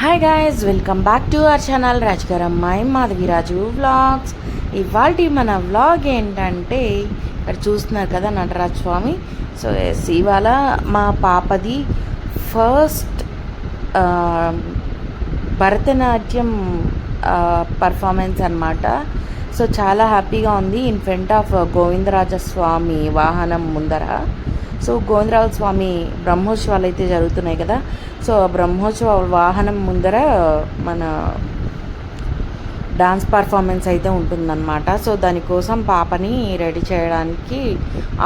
Hi guys welcome back to our channel రాజగారమ్మాయి Madhaviraju vlogs ఇవాళ మన vlog ఏంటంటే ఇక్కడ చూస్తున్నారు కదా నటరాజ్ స్వామి. సో ఎస్ ఇవాళ మా పాపది ఫస్ట్ భరతనాట్యం పర్ఫార్మెన్స్ అన్నమాట. సో చాలా హ్యాపీగా ఉంది in front of Govindaraja Swamy వాహనం ముందర. సో గోవిందరాజ స్వామి బ్రహ్మోత్సవాలు అయితే జరుగుతున్నాయి కదా. సో ఆ బ్రహ్మోత్సవ వాహనం ముందర మన డాన్స్ పర్ఫార్మెన్స్ అయితే ఉంటుందన్నమాట. సో దానికోసం పాపని రెడీ చేయడానికి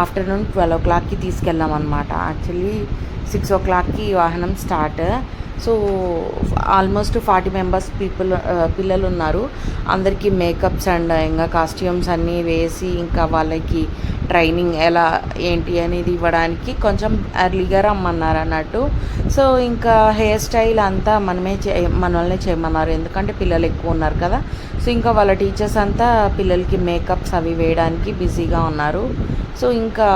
ఆఫ్టర్నూన్ ట్వెల్వ్ ఓ క్లాక్కి తీసుకెళ్ళాం అనమాట యాక్చువల్లీ సిక్స్ ఓ క్లాక్కి వాహనం start. So almost forty members people పిల్లలు ఉన్నారు అందరికీ మేకప్స్ అండ్ ఇంకా కాస్ట్యూమ్స్ అన్నీ వేసి ఇంకా వాళ్ళకి ట్రైనింగ్ ఎలా ఏంటి అనేది ఇవ్వడానికి కొంచెం ఎర్లీగా రమ్మన్నారు అన్నట్టు. సో ఇంకా హెయిర్ స్టైల్ అంతా మనమే చే మనల్ని చేయమన్నారు. ఎందుకంటే పిల్లలు ఎక్కువ ఉన్నారు కదా. సో ఇంకా వాళ్ళ టీచర్స్ అంతా పిల్లలకి మేకప్స్ అవి వేయడానికి బిజీగా ఉన్నారు. సో ఇంకా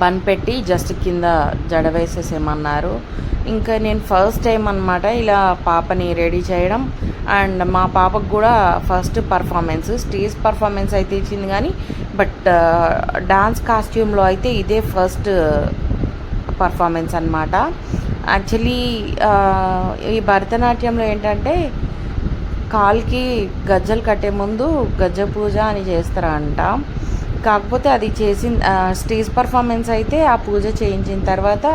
బన్ పెట్టి జస్ట్ కింద జడ వేసేసేమన్నారు ఇంకా నేను ఫస్ట్ టైం అనమాట ఇలా పాపని రెడీ చేయడం. అండ్ మా పాపకు కూడా ఫస్ట్ పర్ఫార్మెన్స్ స్టేజ్ పర్ఫార్మెన్స్ అయితే ఇచ్చింది కానీ బట్ డాన్స్ కాస్ట్యూమ్లో అయితే ఇదే ఫస్ట్ పర్ఫార్మెన్స్ అనమాట యాక్చువల్లీ ఈ భరతనాట్యంలో ఏంటంటే కాల్కి గజ్జలు కట్టే ముందు గజ్జ పూజ అని చేస్తారంట. కాకపోతే అది చేసిన స్టేజ్ పర్ఫార్మెన్స్ అయితే ఆ పూజ చేయించిన తర్వాత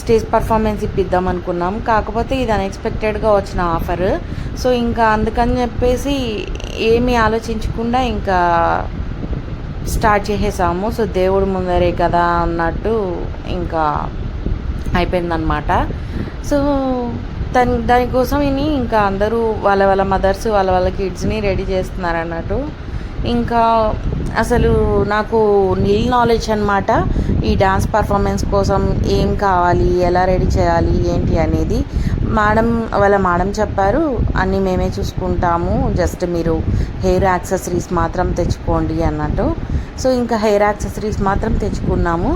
స్టేజ్ పర్ఫార్మెన్స్ ఇప్పిద్దాం అనుకున్నాం. కాకపోతే ఇది అన్ఎక్స్పెక్టెడ్గా వచ్చిన ఆఫర్. సో ఇంకా అందుకని చెప్పేసి ఏమీ ఆలోచించకుండా ఇంకా స్టార్ట్ చేసేసాము. సో దేవుడు ముందరే కదా అన్నట్టు ఇంకా అయిపోయిందనమాట సో దాని దానికోసం ఇని ఇంకా అందరూ వాళ్ళ వాళ్ళ మదర్స్ వాళ్ళ వాళ్ళ కిడ్స్ని రెడీ చేస్తున్నారు అన్నట్టు. ఇంకా అసలు నాకు నిల్ నాలెడ్జ్ అనమాట ఈ డ్యాన్స్ పర్ఫార్మెన్స్ కోసం ఏం కావాలి ఎలా రెడీ చేయాలి ఏంటి అనేది. మేడం వాళ్ళ మేడం చెప్పారు అన్నీ మేమే చూసుకుంటాము జస్ట్ మీరు హెయిర్ యాక్సెసరీస్ మాత్రం తెచ్చుకోండి అన్నట్టు. సో ఇంకా హెయిర్ యాక్సెసరీస్ మాత్రం తెచ్చుకున్నాము.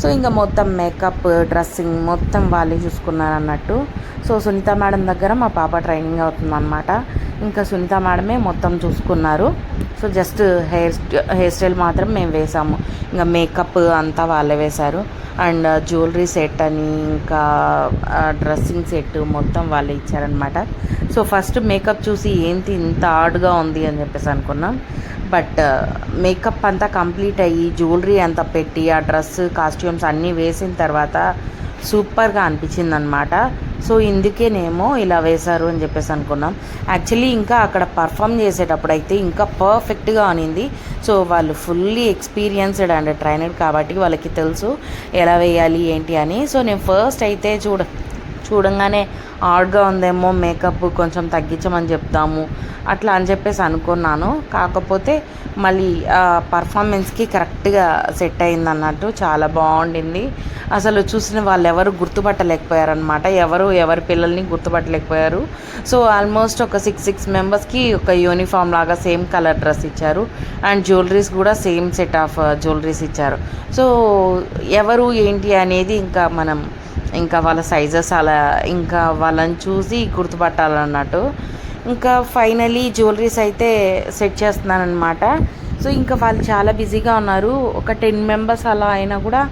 సో ఇంకా మొత్తం మేకప్ డ్రెస్సింగ్ మొత్తం వాళ్ళే చూసుకున్నారు అన్నట్టు సో సునీత మేడం దగ్గర మా పాప ట్రైనింగ్ అవుతుందన్నమాట. ఇంకా సునీత మేడమే మొత్తం చూసుకున్నారు. So just hair hairstyle మాత్రం మేము వేసాము. ఇంకా మేకప్ అంతా వాళ్ళే వేశారు. అండ్ జ్యువెలరీ సెట్ అని ఇంకా డ్రెస్సింగ్ సెట్ మొత్తం వాళ్ళే ఇచ్చారనమాట సో ఫస్ట్ మేకప్ చూసి ఏంటి ఇంత ఆడ్గా ఉంది అని చెప్పేసి అనుకున్నాం. బట్ మేకప్ అంతా కంప్లీట్ అయ్యి జ్యువెలరీ అంతా పెట్టి ఆ డ్రెస్ కాస్ట్యూమ్స్ అన్నీ వేసిన తర్వాత సూపర్గా అనిపించింది అనమాట సో ఇందుకేనేమో ఇలా వేశారు అని చెప్పేసి అనుకున్నాం. యాక్చువల్లీ ఇంకా అక్కడ పర్ఫామ్ చేసేటప్పుడు అయితే ఇంకా పర్ఫెక్ట్గా అనింది. సో వాళ్ళు ఫుల్లీ ఎక్స్పీరియన్స్డ్ అండ్ ట్రైనర్ కాబట్టి వాళ్ళకి తెలుసు ఎలా వేయాలి ఏంటి అని. సో నేను ఫస్ట్ అయితే చూడ చూడంగానే హార్డ్గా ఉందేమో మేకప్ కొంచెం తగ్గించమని చెప్తాము అట్లా అని చెప్పేసి అనుకున్నాను. కాకపోతే మళ్ళీ పర్ఫార్మెన్స్కి కరెక్ట్గా సెట్ అయింది అన్నట్టు చాలా బాగుండింది. అసలు చూసిన వాళ్ళు ఎవరు గుర్తుపట్టలేకపోయారనమాట ఎవరు ఎవరి పిల్లల్ని గుర్తుపట్టలేకపోయారు. సో ఆల్మోస్ట్ ఒక సిక్స్ సిక్స్ మెంబర్స్కి ఒక యూనిఫామ్ లాగా సేమ్ కలర్ డ్రెస్ ఇచ్చారు. అండ్ జ్యువెలరీస్ కూడా సేమ్ సెట్ ఆఫ్ జ్యువెలరీస్ ఇచ్చారు. సో ఎవరు ఏంటి అనేది ఇంకా మనం ఇంకా వాళ్ళ సైజెస్ అలా ఇంకా వాళ్ళని చూసి గుర్తుపట్టాలన్నట్టు. ఇంకా ఫైనలీ జ్యువెలరీస్ అయితే సెట్ చేస్తున్నానమాట సో ఇంకా వాళ్ళు చాలా బిజీగా ఉన్నారు. ఒక టెన్ మెంబర్స్ అలా అయినా కూడా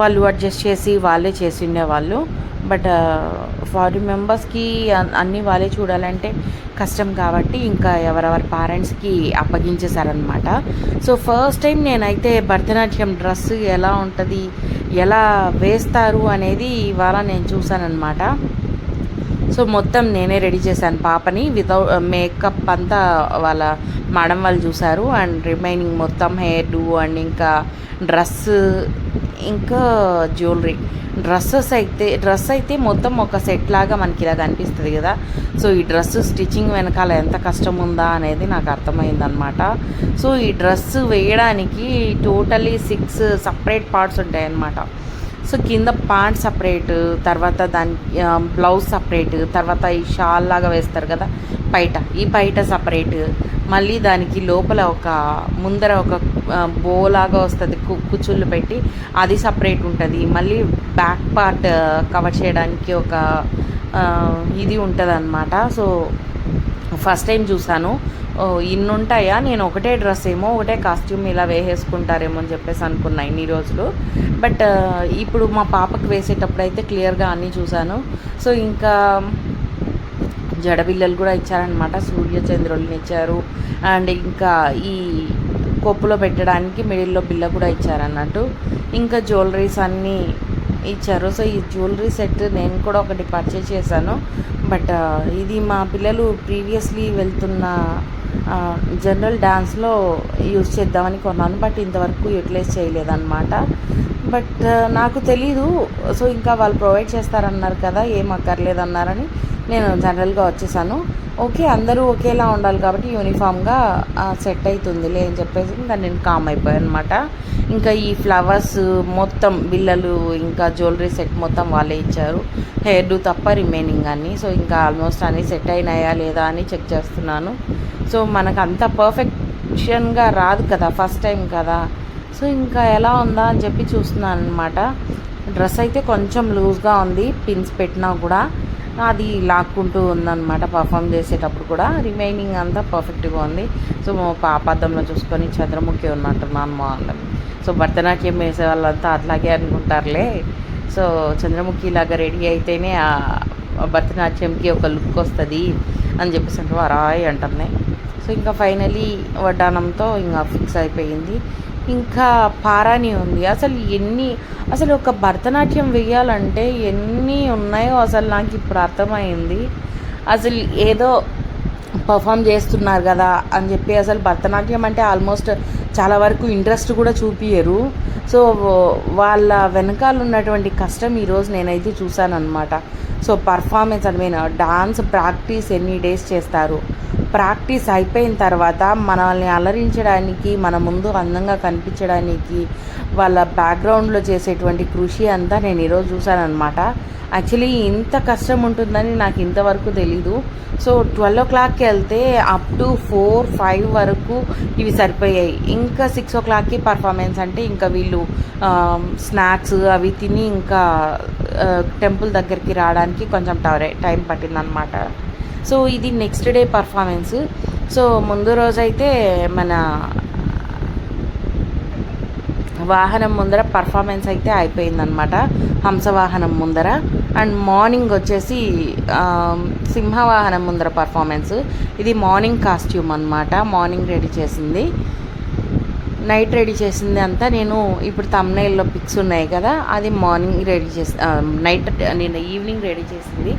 వాళ్ళు అడ్జస్ట్ చేసి వాళ్ళే చేసిండే వాళ్ళు బట్ ఫారిన్ మెంబర్స్కి అన్నీ వాళ్ళే చూడాలంటే కష్టం కాబట్టి ఇంకా ఎవరెవరి పేరెంట్స్కి అప్పగించేశారనమాట సో ఫస్ట్ టైం నేనైతే భరతనాట్యం డ్రెస్ ఎలా ఉంటుంది ఎలా వేస్తారు అనేది ఇవాళ నేను చూసానమాట సో మొత్తం నేనే రెడీ చేశాను పాపని వితౌట్ మేకప్ అంతా వాళ్ళ మేడం వాళ్ళు చూశారు అండ్ రిమైనింగ్ మొత్తం హెయిర్ డూ అండ్ ఇంకా డ్రెస్ ఇంకా జ్యువెలరీ. డ్రెస్సెస్ అయితే డ్రెస్ అయితే మొత్తం ఒక సెట్ లాగా మనకి ఇలా కనిపిస్తుంది కదా. సో ఈ డ్రెస్ స్టిచ్చింగ్ వెనకాల ఎంత కష్టం ఉందా అనేది నాకు అర్థమైందనమాట సో ఈ డ్రెస్ వేయడానికి టోటలీ సిక్స్ సపరేట్ పార్ట్స్ ఉంటాయి అన్నమాట సో కింద ప్యాంట్ సపరేట్ తర్వాత దాని బ్లౌజ్ సపరేట్ తర్వాత ఈ షాల్ లాగా వేస్తారు కదా పైట. ఈ పైట సపరేట్. మళ్ళీ దానికి లోపల ఒక ముందర ఒక బో లాగా వస్తుంది కు కుచ్చుళ్ళు పెట్టి అది సపరేట్ ఉంటుంది. మళ్ళీ బ్యాక్ పార్ట్ కవర్ చేయడానికి ఒక ఇది ఉంటుంది అనమాట సో ఫస్ట్ టైం చూసాను. ఇన్ని ఉంటాయా నేను ఒకటే డ్రెస్ ఏమో ఒకటే కాస్ట్యూమ్ ఇలా వేసేసుకుంటారేమో అని చెప్పేసి అనుకున్నా ఇన్ని రోజులు. బట్ ఇప్పుడు మా పాపకు వేసేటప్పుడు అయితే క్లియర్గా అన్నీ చూశాను. సో ఇంకా జడబిల్లలు కూడా ఇచ్చారనమాట సూర్యచంద్రుల్ని ఇచ్చారు. అండ్ ఇంకా ఈ కొప్పులో పెట్టడానికి మిడిల్లో బిల్ల కూడా ఇచ్చారన్నట్టు. ఇంకా జ్యువెలరీస్ అన్నీ ఇచ్చారు. సో ఈ జ్యువెలరీ సెట్ నేను కూడా ఒకటి పర్చేస్ చేశాను. బట్ ఇది మా పిల్లలు ప్రీవియస్లీ వెళ్తున్న జనరల్ డ్యాన్స్లో యూజ్ చేద్దామని కొన్నాను బట్ ఇంతవరకు యూటిలైజ్ చేయలేదన్నమాట. బట్ నాకు తెలీదు. సో ఇంకా వాళ్ళు ప్రొవైడ్ చేస్తారన్నారు కదా ఏం అక్కర్లేదన్నారని నేను జనరల్గా వచ్చేసాను. ఓకే అందరూ ఒకేలా ఉండాలి కాబట్టి యూనిఫామ్గా సెట్ అవుతుందిలే అని చెప్పేసి ఇంకా నేను కామ్ అయిపోయాను అనమాట ఇంకా ఈ ఫ్లవర్స్ మొత్తం బిల్లలు ఇంకా జ్యువెలరీ సెట్ మొత్తం వాళ్ళే ఇచ్చారు. హెయిర్ డూ తప్ప రిమైనింగ్ అని సో ఇంకా ఆల్మోస్ట్ అన్నీ సెట్ అయినాయా లేదా అని చెక్ చేస్తున్నాను. సో మనకు అంత పర్ఫెక్షన్గా రాదు కదా ఫస్ట్ టైం కదా. సో ఇంకా ఎలా ఉందా అని చెప్పి చూస్తున్నాను అనమాట డ్రెస్ అయితే కొంచెం లూజ్గా ఉంది పిన్స్ పెట్టినా కూడా. అది లాక్కుంటూ ఉందన్నమాట పర్ఫామ్ చేసేటప్పుడు కూడా. రిమైనింగ్ అంతా పర్ఫెక్ట్గా ఉంది. సో మా పాప అద్దంలో చూసుకొని చంద్రముఖి ఉన్నట్టున్నాను మా వాళ్ళని సో భరతనాట్యం వేసే వాళ్ళంతా అట్లాగే అనుకుంటారులే. సో చంద్రముఖి లాగా రెడీ అయితేనే భరతనాట్యంకి ఒక లుక్ వస్తుంది అని చెప్పేసి అంటే రాయ్ అంటున్నాయి సో ఇంకా ఫైనలీ వడ్డానంతో ఇంకా ఫిక్స్ అయిపోయింది. ఇంకా పారాని ఉంది. అసలు ఎన్ని అసలు ఒక భరతనాట్యం వేయాలంటే ఎన్ని ఉన్నాయో అసలు నాకు ఇప్పుడు అర్థమైంది. అసలు ఏదో పర్ఫామ్ చేస్తున్నారు కదా అని చెప్పి అసలు భరతనాట్యం అంటే ఆల్మోస్ట్ చాలా వరకు ఇంట్రెస్ట్ కూడా చూపించరు సో వాళ్ళ వెనకాల ఉన్నటువంటి కష్టం ఈరోజు నేనైతే చూశాను అనమాట సో పర్ఫార్మెన్స్ అని మీన్ డాన్స్ ప్రాక్టీస్ ఎన్ని డేస్ చేస్తారు? ప్రాక్టీస్ అయిపోయిన తర్వాత మనల్ని అలరించడానికి మన ముందు అందంగా కనిపించడానికి వాళ్ళ బ్యాక్గ్రౌండ్లో చేసేటువంటి కృషి అంతా నేను ఈరోజు చూశానమాట యాక్చువల్లీ ఇంత కష్టం ఉంటుందని నాకు ఇంతవరకు తెలీదు. సో ట్వెల్వ్ ఓ క్లాక్కి వెళ్తే అప్ టు ఫోర్ ఫైవ్ వరకు ఇవి సరిపోయాయి. ఇంకా సిక్స్ ఓ క్లాక్కి పర్ఫార్మెన్స్ అంటే ఇంకా వీళ్ళు స్నాక్స్ అవి తిని ఇంకా టెంపుల్ దగ్గరికి రావడానికి కొంచెం టైం పట్టిందనమాట సో ఇది నెక్స్ట్ డే పర్ఫార్మెన్స్ సో ముందు రోజైతే మన వాహనం ముందర పర్ఫార్మెన్స్ అయితే అయిపోయిందనమాట హంసవాహనం ముందర. అండ్ మార్నింగ్ వచ్చేసి సింహవాహనం ముందర పర్ఫార్మెన్స్ ఇది మార్నింగ్ కాస్ట్యూమ్ అనమాట మార్నింగ్ రెడీ చేసింది. నైట్ రెడీ చేసింది అంతా నేను ఇప్పుడు తమ్నైల్లో పిక్స్ ఉన్నాయి కదా అది మార్నింగ్ రెడీ చేసి నైట్ నేను ఈవినింగ్ రెడీ చేసింది.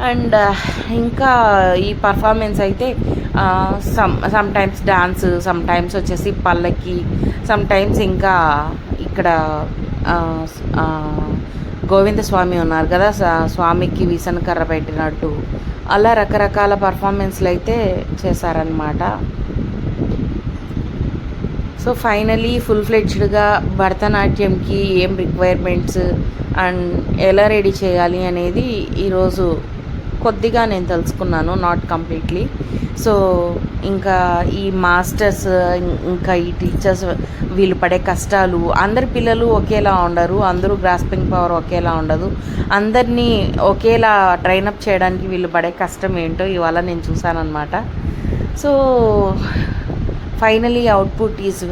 అండ్ ఇంకా ఈ పర్ఫార్మెన్స్ అయితే some some times dance some times వచ్చేసి పల్లకి సమ్ టైమ్స్ ఇంకా ఇక్కడ గోవింద స్వామి ఉన్నారు కదా స్వామికి వీసన కర్ర పెట్టినట్టు. అలా రకరకాల పర్ఫార్మెన్స్లు అయితే చేశారనమాట సో ఫైనలీ ఫుల్ ఫ్లెడ్జ్డ్గా భరతనాట్యంకి ఏం రిక్వైర్మెంట్స్ అండ్ ఎలా రెడీ చేయాలి అనేది ఈరోజు కొద్దిగా నేను తెలుసుకున్నాను నాట్ కంప్లీట్లీ సో ఇంకా ఈ మాస్టర్స్ ఇంకా ఈ టీచర్స్ వీళ్ళు పడే కష్టాలు అందరి పిల్లలు ఒకేలా ఉండరు అందరూ గ్రాస్పింగ్ పవర్ ఒకేలా ఉండదు. అందరినీ ఒకేలా ట్రైనప్ చేయడానికి వీళ్ళు పడే కష్టం ఏంటో ఇవాళ నేను చూసానమాట so finally output is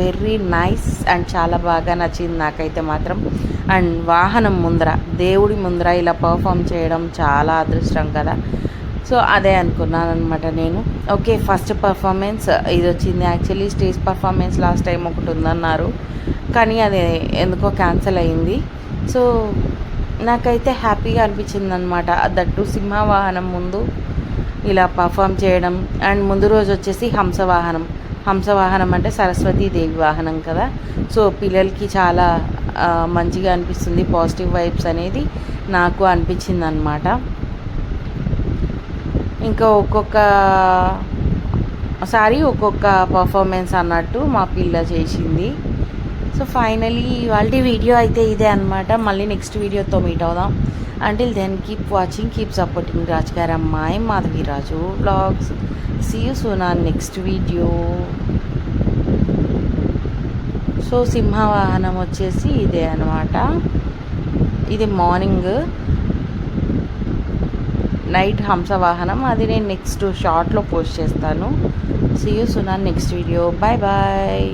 very nice and చాలా బాగా నచ్చింది నాకైతే మాత్రం. అండ్ వాహనం ముందర దేవుడి ముందర ఇలా పర్ఫామ్ చేయడం చాలా అదృష్టం కదా. సో అదే అనుకున్నాను అనమాట నేను. ఓకే ఫస్ట్ పర్ఫార్మెన్స్ ఇది వచ్చింది. Actually stage performance last time ఒకటి ఉందన్నారు. కానీ అది ఎందుకో క్యాన్సిల్ అయింది. సో నాకైతే హ్యాపీగా అనిపించింది అనమాట దట్టు సింహవాహనం ముందు ఇలా పర్ఫామ్ చేయడం. అండ్ ముందు రోజు వచ్చేసి హంసవాహనం హంసవాహనం అంటే సరస్వతీదేవి వాహనం కదా. సో పిల్లలకి చాలా మంచిగా అనిపిస్తుంది పాజిటివ్ వైబ్స్ అనేది నాకు అనిపించింది అనమాట ఇంకా ఒక్కొక్క సారీ ఒక్కొక్క పర్ఫార్మెన్స్ అన్నట్టు మా పిల్ల చేసింది. సో ఫైనలీ వాళ్ళ వీడియో అయితే ఇదే అనమాట మళ్ళీ నెక్స్ట్ వీడియోతో మీట్ అవుదాం. Until then keep watching keep supporting రాజుగారి అమ్మాయి Madhaviraju blogs see you soon on next video so సింహవాహనం వచ్చేసి ఇదే అనమాట ఇది మార్నింగ్. నైట్ హంసవాహనం. అది నేను నెక్స్ట్ షార్ట్లో పోస్ట్ చేస్తాను. See you soon next video bye bye